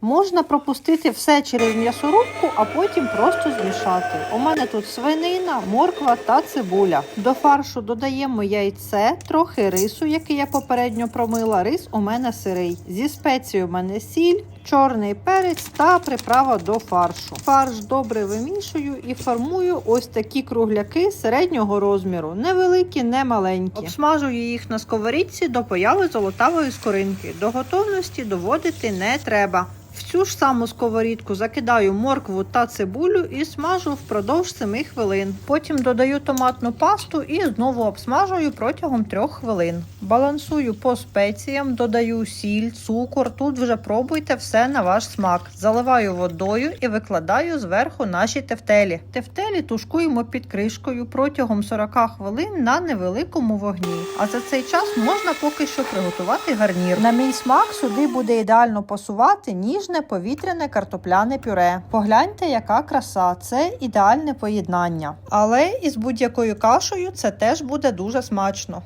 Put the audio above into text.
Можна пропустити все через м'ясорубку, а потім просто змішати. У мене тут свинина, морква та цибуля. До фаршу додаємо яйце, трохи рису, який я попередньо промила. Рис у мене сирий. Зі спецією у мене сіль, чорний перець та приправа до фаршу. Фарш добре вимішую і формую ось такі кругляки середнього розміру. Невеликі, не маленькі. Обсмажую їх на сковорідці до появи золотавої скоринки. До готовності доводити не треба. В цю ж саму сковорідку закидаю моркву та цибулю і смажу впродовж 7 хвилин. Потім додаю томатну пасту і знову обсмажую протягом 3 хвилин. Балансую по спеціям, додаю сіль, цукор. Тут вже пробуйте все на ваш смак. Заливаю водою і викладаю зверху наші тефтелі. Тефтелі тушкуємо під кришкою протягом 40 хвилин на невеликому вогні. А за цей час можна поки що приготувати гарнір. На мій смак сюди буде ідеально пасувати ніжне повітряне картопляне пюре. Погляньте, яка краса, це ідеальне поєднання. Але із будь-якою кашею це теж буде дуже смачно.